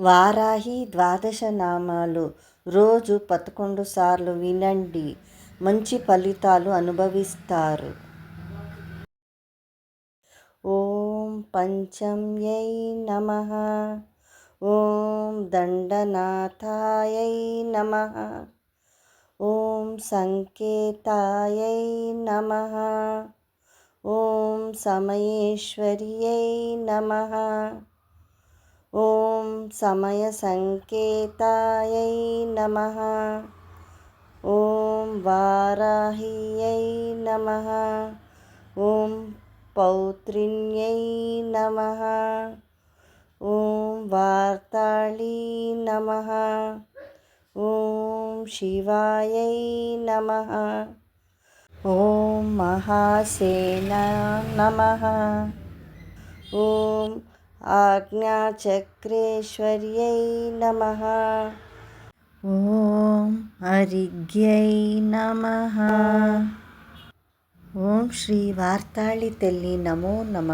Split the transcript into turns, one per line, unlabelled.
వారాహి ద్వాదశ నామాలు రోజు పదకొండు సార్లు వినండి. మంచి ఫలితాలు అనుభవిస్తారు. ఓం పంచమ్యై నమ. ఓం దండనాథాయై నమ. ఓం సంకేతాయై నమ. ఓం సమయేశ్వర్యై నమ. समयसङ्केतायै नमः। ॐ वाराह्यै नमः। ॐ पौत्रिण्यै नमः। ॐ वार्ताळी नमः। ॐ शिवायै नमः। ॐ महासेना नमः। ॐ ఆజ్ఞాచక్రేశ్వర్యై నమ ఓం హరిగ్యై నమ ఓం శ్రీ వార్తాళి తల్లి నమో నమ